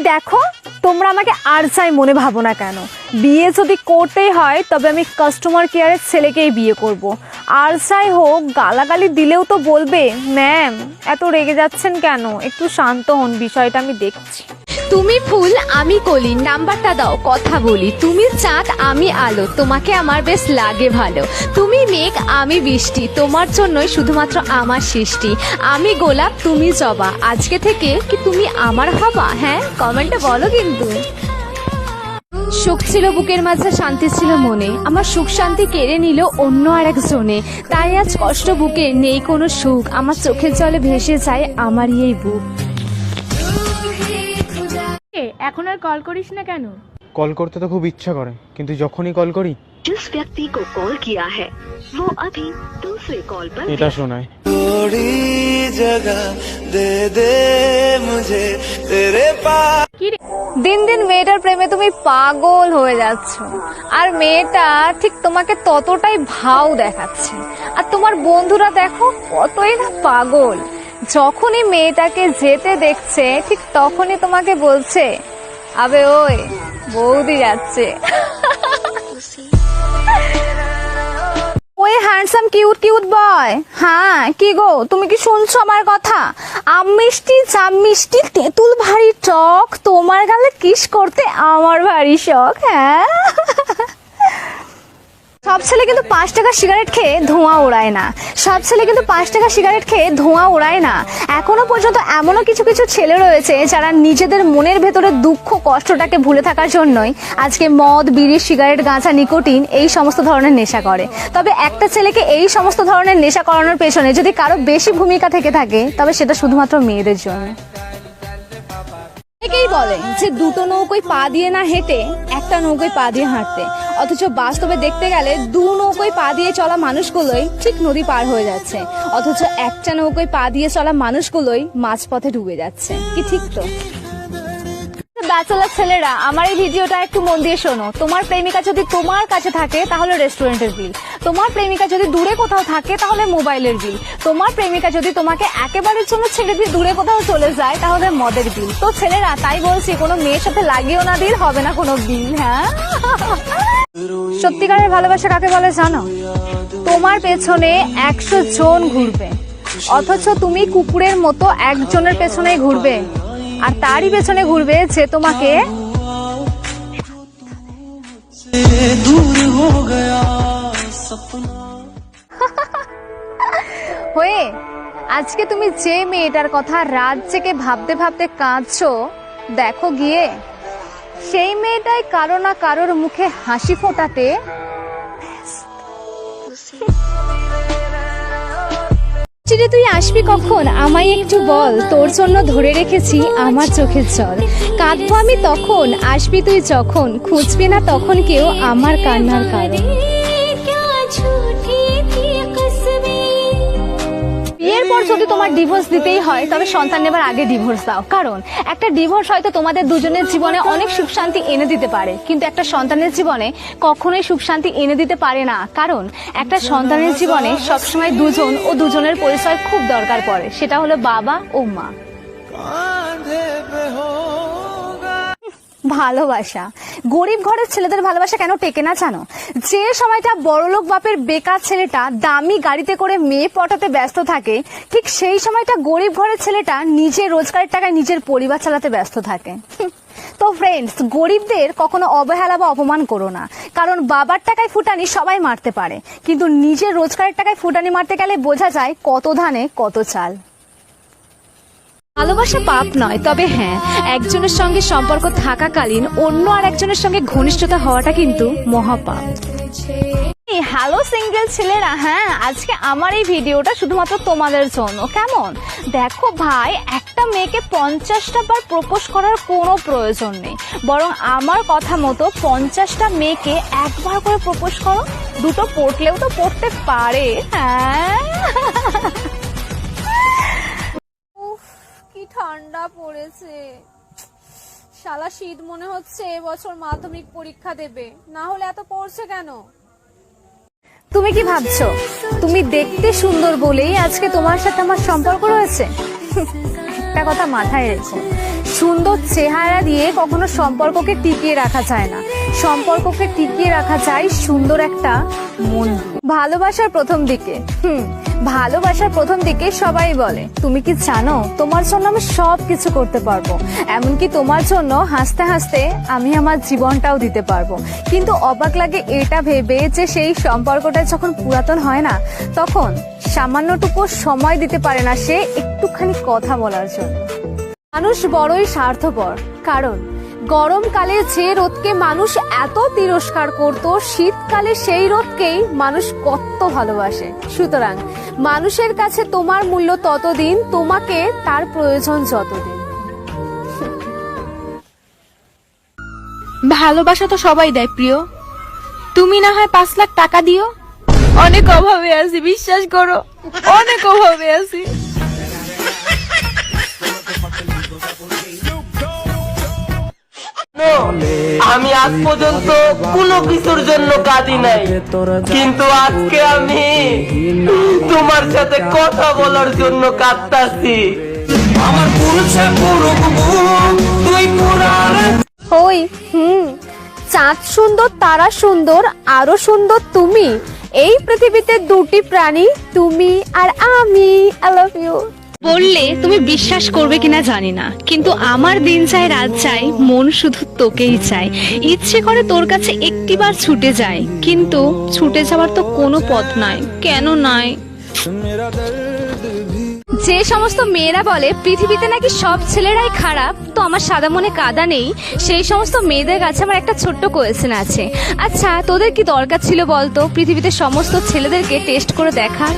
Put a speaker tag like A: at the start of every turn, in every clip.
A: দেখো, তোমরা আমাকে আর চাই মনে ভাবো না কেন। বিয়ে যদি করতেই হয়, তবে আমি কাস্টমার কেয়ারের ছেলেকেই বিয়ে করব। আর চাই হোক, গালাগালি দিলেও তো বলবে ম্যাম এত রেগে যাচ্ছেন কেন? একটু শান্ত হন, বিষয়টা আমি দেখছি।
B: তুমি ফুল, আমি কলি, নাম্বারটা দাও, কথা বলি। তুমি চাঁদ, আমি আলো, তোমাকে আমার বেশ লাগে ভালো। তুমি মেঘ, আমি বৃষ্টি, তোমার জন্যই শুধুমাত্র আমার সৃষ্টি। আমি গোলাপ, তুমি জবা। আজকে থেকে কি তুমি আমার হবা? হ্যাঁ কমেন্টে বলো কিন্তু। সুখ ছিল বুকের মাঝে, শান্তি ছিল মনে। আমার সুখ শান্তি কেড়ে নিল অন্য আর এক জনে তাই আজ কষ্ট বুকে নেই কোনো সুখ। আমার চোখের জলে ভেসে যায় আমারই এই বুক।
A: এখন আর কল করিস না কেন
C: কল করতে তো খুব ইচ্ছা করে কিন্তু যখনই কল করি
D: जिस व्यक्ति को कॉल किया है वो अभी दूसरे कॉल पर
C: এটা শোনায়
E: थोड़ी जगह दे दे मुझे तेरे पास
A: দিন দিন মেয়েটার প্রেমে তুমি পাগল হয়ে যাচ্ছ আর মেয়েটা ঠিক তোমাকে ততটাই ভাও দেখাচ্ছে আর তোমার বন্ধুরা দেখো কতই না পাগল যখনই মেয়েটাকে যেতে দেখছে ঠিক তখনই তোমাকে বলছে আবে ওই, বৌদি যাচ্ছে। ওই হ্যান্ডসাম কিউট কিউট বয় হ্যাঁ কি গো, তুমি কি শুনছো আমার কথা? আম মিষ্টি চাম মিষ্টি, তেঁতুল ভারী টক, তোমার গালে কিস করতে আমার ভারী শখ হ্যাঁ? সব ছেলে কিন্তু পাঁচ টাকা সিগারেট খেয়ে ধোঁয়া ওড়ায় না। সব ছেলে কিন্তু পাঁচ টাকা সিগারেট খেয়ে ধোঁয়া ওড়ায় না। এখনও পর্যন্ত এমনও কিছু কিছু ছেলে রয়েছে যারা নিজেদের মনের ভেতরে দুঃখ, কষ্টটাকে ভুলে থাকার জন্যই আজকে মদ, বিড়ি সিগারেট গাঁজা, নিকোটিন এই সমস্ত ধরনের নেশা করে। তবে একটা ছেলেকে এই সমস্ত ধরনের নেশা করানোর পেছনে যদি কারও বেশি ভূমিকা থেকে থাকে, তবে সেটা শুধুমাত্র মেয়েদের জন্য। অনেকেই বলে যে দুটো নৌকোয় পা দিয়ে না হেঁটে একটা নৌকোয় পা দিয়ে হাঁটতে। অথচ বাস্তবে দেখতে গেলে দু নৌকোয় পা দিয়ে চলা মানুষগুলোই ঠিক নদী পার হয়ে যাচ্ছে। অথচ একটা নৌকোয় পা দিয়ে চলা মানুষগুলোই মাঝপথে ডুবে যাচ্ছে। কি ঠিক তো? ব্যাচেলার ছেলেরা, আমার এই ভিডিওটা একটু মন দিয়ে শোনো। তোমার প্রেমিকা যদি তোমার কাছে থাকে, তাহলে রেস্টুরেন্টের বিল। তোমার প্রেমিকা যদি দূরে কোথাও থাকে, তাহলে মোবাইলের বিল। তোমার প্রেমিকা যদি তোমাকে একেবারের জন্য ছেড়ে দিয়ে দূরে কোথাও চলে যায়, তাহলে মদের বিল। তো ছেলেরা, তাই বলছি, কোনো মেয়ের সাথে লাগিয়েও না দিল, হবে না কোনো বিল হ্যাঁ? সত্যিকারের ভালোবাসা কাকে বলে জানো? তোমার পেছনে একশো জন ঘুরবে। অথচ তুমি কুকুরের মতো একজনের পেছনেই ঘুরবে। আর তারই পেছনে ঘুরবে যে তোমাকে হয়ে আজকে তুমি যে মেয়েটার কথা রাত জেগে ভাবতে ভাবতে কাঁদছো দেখো গিয়ে। সেই মেয়েটাই কারও না কারোর মুখে হাসি ফোটাতে চিরে তুই আসবি কখন? আমায় একটু বল, তোর জন্য ধরে রেখেছি আমার চোখের জল। কাঁদবো আমি তখন? আসবি তুই যখন? খুঁজবি না তখন কেউ আমার কান্নার কারণ। যদি তোমার ডিভোর্স দিতেই হয়, তবে সন্তান নেবার আগে ডিভোর্স দাও। কারণ একটা ডিভোর্স হয়তো তোমাদের দুজনের জীবনে অনেক সুখ শান্তি এনে দিতে পারে, কিন্তু একটা সন্তানের জীবনে কখনোই সুখ শান্তি এনে দিতে পারে না। কারণ একটা সন্তানের জীবনে সবসময় দুজন ও দুজনের পরিচয় খুব দরকার পড়ে, সেটা হলো বাবা ও মা। ভালোবাসা। গরিব ঘরের ছেলেদের ভালোবাসা কেন টেকে না জানো? যে সময়টা বড়লোক বাপের বেকার ছেলেটা দামি গাড়িতে করে মেয়ে পটাতে ব্যস্ত থাকে, ঠিক সেই সময়টা গরিব ঘরের ছেলেটা নিজে রোজগারের টাকায় নিজের পরিবার চালাতে ব্যস্ত থাকে। তো ফ্রেন্ডস গরিবদের কখনো অবহেলা বা অপমান করো না। কারণ বাবার টাকায় ফুটানি সবাই মারতে পারে। কিন্তু নিজের রোজগারের টাকায় ফুটানি মারতে গেলে বোঝা যায় কত ধানে কত চাল।
B: ভালোবাসা পাপ নয়, তবে হ্যাঁ একজনের সঙ্গে সম্পর্ক থাকাকালীন অন্য আর একজনের সঙ্গে ঘনিষ্ঠতা হওয়াটা কিন্তু মহাপাপ।
A: হ্যালো সিঙ্গেল ছেলেরা হ্যাঁ আজকে আমার এই ভিডিওটা শুধুমাত্র তোমাদের জন্য, কেমন? দেখো ভাই, একটা মেয়েকে পঞ্চাশটা বার প্রপোজ করার কোনো প্রয়োজন নেই। বরং আমার কথা মতো পঞ্চাশটা মেয়েকে একবার করে প্রপোজ করো, দুটো পড়লেও তো পড়তে পারে হ্যাঁ। ঠান্ডা পড়েছে। শালা শীত মনে হচ্ছে এবছর মাধ্যমিক পরীক্ষা দেবে। না হলে এত পড়ছে কেন? তুমি কি ভাবছ? তুমি দেখতে সুন্দর বলেই আজকে তোমার সাথে আমার সম্পর্ক রয়েছে? একটা কথা মাথায় রেখো। সুন্দর চেহারা দিয়ে কখনো সম্পর্ককে টিকিয়ে রাখা যায় না। সম্পর্ককে টিকিয়ে রাখা যায় সুন্দর একটা মন ভালোবাসার প্রথম দিকে। হুম ভালোবাসার প্রথম দিকে সবাই বলে, তুমি কি জানো, তোমার জন্য আমি সব কিছু করতে পারব। এমনকি তোমার জন্য হাসতে হাসতে আমি আমার জীবনটাও দিতে পারব। কিন্তু অবাক লাগে এটা ভেবে যে সেই সম্পর্কটা যখন পুরাতন হয় না, তখন সামান্যটুকু সময় দিতে পারে না সে একটুখানি কথা বলার জন্য। মানুষ বড়ই স্বার্থপর, কারণ গরমকালে যে রোদকে মানুষ এত তিরস্কার করত, শীতকালে সেই রোদকেই মানুষ কত ভালোবাসে। সুতরাং মানুষের কাছে তোমার মূল্য ততদিন, তোমাকে তার প্রয়োজন যতদিন।
F: ভালোবাসা তো সবাই দেয় প্রিয়। তুমি না হয় পাঁচ লাখ টাকা দিও? অনেক অভাবে আছি, বিশ্বাস করো। অনেক অভাবে আছি।
G: আমি আজ পর্যন্ত কোনো কিছুর জন্য কাঁদি নাই। কিন্তু আজকে আমি তোমার সাথে কথা বলার জন্য কাঁদতাছি।
E: আমার পুরুষে পুরুক তুই পুরার
A: ওই হুম চাঁদ সুন্দর তারা সুন্দর আরও সুন্দর তুমি। এই পৃথিবীতে দুটি প্রাণী তুমি আর আমি। আই লাভ ইউ
B: বললে তুমি বিশ্বাস করবে কিনা জানি না। কিন্তু আমার দিন চাই রাত চাই মন শুধু তোকেই চাই ইচ্ছে করে তোর কাছে একটিবার ছুটে যায় কিন্তু ছুটে যাওয়ার তো কোনো পথ নাই। কেন নাই? যে সমস্ত মেয়েরা বলে, পৃথিবীতে নাকি সব ছেলেরাই খারাপ, তো আমার সাদা মনে কাদা নেই। সেই সমস্ত মেয়েদের কাছে আমার একটা ছোট্ট কোয়েশ্চেন আছে। আচ্ছা তোদের কি দরকার ছিল বলতো? পৃথিবীতে সমস্ত ছেলেদেরকে টেস্ট করে দেখার?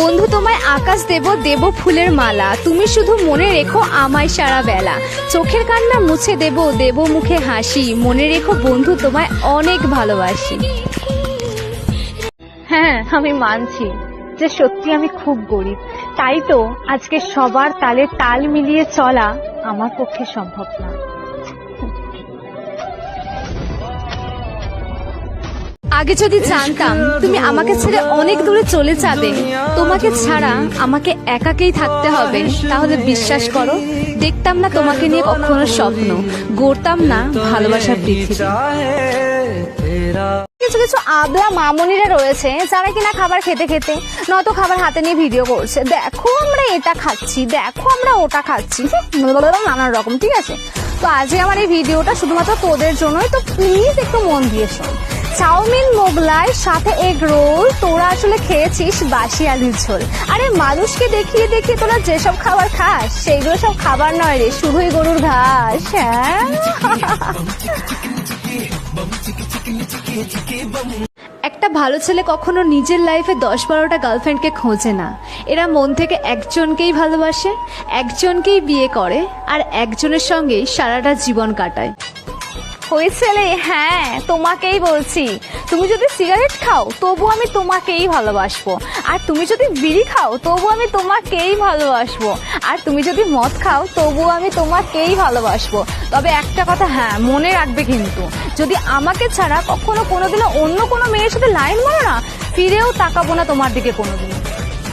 B: বন্ধু তোমায় আকাশ দেব দেব ফুলের মালা। তুমি শুধু মনে রেখো আমায় সারা বেলা। চোখের কান্না মুছে দেব দেব মুখে হাসি। মনে রেখো বন্ধু তোমায় অনেক ভালোবাসি।
A: হ্যাঁ আমি মানছি যে সত্যি আমি খুব গরিব। তাই তো আজকে সবার তালে তাল মিলিয়ে চলা আমার পক্ষে সম্ভব না।
B: আগে যদি জানতাম, তুমি আমাকে ছেড়ে অনেক দূরে চলে যাবে। তোমাকে ছাড়া আমাকে একাকেই থাকতে হবে। তাহলে বিশ্বাস করো, দেখতাম না তোমাকে নিয়ে কখনো স্বপ্ন, গড়তাম না ভালোবাসার পৃথিবী।
A: কিছু কিছু আবলা মামনিরা রয়েছে যারা কিনা খাবার খেতে খেতে, নয়তো খাবার হাতে নিয়ে ভিডিও করছে। দেখো আমরা এটা খাচ্ছি, দেখো আমরা ওটা খাচ্ছি। নানান রকম, ঠিক আছে? তো আজকে আমার এই ভিডিওটা শুধুমাত্র তোদের জন্যই, তো প্লিজ একটু মন দিয়ে শোন। চাউমিন মোগলাই, সাথে এগ রোল তোরা আসলে খেয়েছিস বাসি আলুর ঝোল। আরে মানুষকে দেখিয়ে দেখিয়ে তোরা যেসব খাবার খাস, সেইগুলো সব খাবার নয় রে, শুধুই গরুর ঘাস হ্যাঁ?
B: একটা ভালো ছেলে কখনো নিজের লাইফে দশ বারোটা গার্লফ্রেন্ডকে খোঁজে না। এরা মন থেকে একজনকেই ভালোবাসে, একজনকেই বিয়ে করে, আর একজনের সঙ্গেই সারাটা জীবন কাটায়।
A: ওই ছেলে হ্যাঁ তোমাকেই বলছি। তুমি যদি সিগারেট খাও, তবু আমি তোমাকেই ভালোবাসবো। আর তুমি যদি বিড়ি খাও, তবু আমি তোমাকেই ভালোবাসবো। আর তুমি যদি মদ খাও, তবু আমি তোমাকেই ভালোবাসবো। তবে একটা কথা হ্যাঁ মনে রাখবে কিন্তু, যদি আমাকে ছাড়া কখনো কোনোদিনও অন্য কোনো মেয়ের সাথে লাইন মারো না, ফিরেও তাকাবো না তোমার দিকে কোনোদিন